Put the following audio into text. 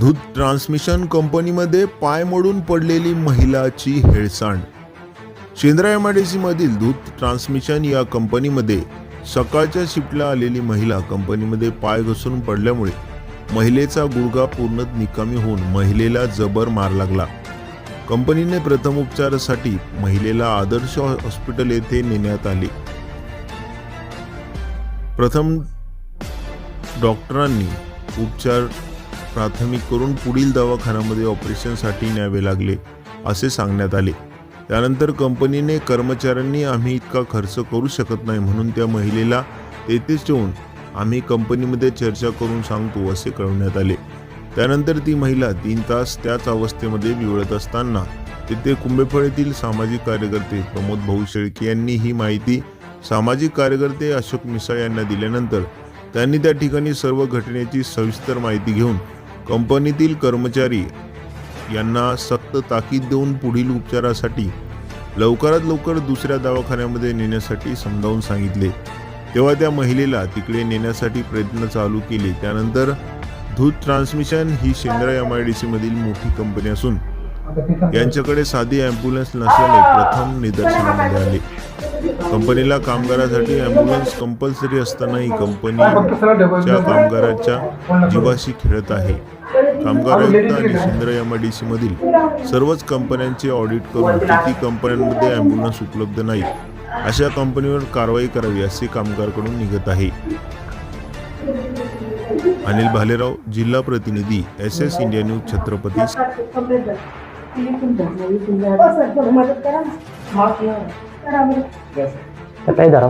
दूध ट्रान्समिशन कंपनीमध्ये पाय मोडून पडलेली महिलाची हेळसांड. शेंद्रा एम आय डी मधील दूध ट्रान्समिशन या कंपनीमध्ये सकाळच्या शिफ्टला आलेली महिला कंपनीमध्ये पाय घसरून पडल्यामुळे महिलेचा गुडघा पूर्ण निकामी होऊन महिलेला जबर मार लागला. कंपनीने प्रथम उपचारासाठी महिलेला आदर्श हॉस्पिटल येथे नेण्यात आले. प्रथम डॉक्टरांनी उपचार प्राथमिक करून पुढील दवाखान्यामध्ये ऑपरेशनसाठी न्यावे लागले असे सांगण्यात आले. त्यानंतर कंपनीने कर्मचाऱ्यांनी आम्ही इतका खर्च करू शकत नाही म्हणून त्या महिलेला तेथेच ठेवून आम्ही कंपनीमध्ये चर्चा करून सांगतो असे कळवण्यात आले. त्यानंतर ती महिला तीन तास त्याच अवस्थेमध्ये विवळत असताना तिथे कुंभेफळ येथील सामाजिक कार्यकर्ते प्रमोद भाऊ शेळके यांनी ही माहिती सामाजिक कार्यकर्ते अशोक मिसाळ यांना दिल्यानंतर त्यांनी त्या ठिकाणी सर्व घटनेची सविस्तर माहिती घेऊन कंपनीतील कर्मचारी यांना सक्त ताकीद देऊन पुढील उपचारासाठी लवकरात लवकर दुसऱ्या दवाखान्यामध्ये नेण्यासाठी समजावून सांगितले. तेव्हा त्या महिलेला तिकडे नेण्यासाठी प्रयत्न चालू केले. त्यानंतर धूत ट्रान्समिशन ही शेंद्रा एम आय डी सीमधील मोठी कंपनी असून यांच्याकडे साधी अँब्युलन्स नसल्याने प्रथम निदर्शनामध्ये आले. कंपनीला कामगारासाठी अँब्युलन्स कंपल्सरी असतानाही कंपनीच्या कामगाराच्या जीवाशी खेळत आहे. कामगार आयुक्त आणि Shendra M I D C मधील सर्वच कंपन्यांचे ऑडिट करून किती कंपन्यांमध्ये अँब्युलन्स उपलब्ध नाही अशा कंपनीवर कारवाई करावी असे कामगारकडून निघत आहे. अनिल भालेराव जिल्हा प्रतिनिधी S S India news Chhatrapati मदत करा ना करा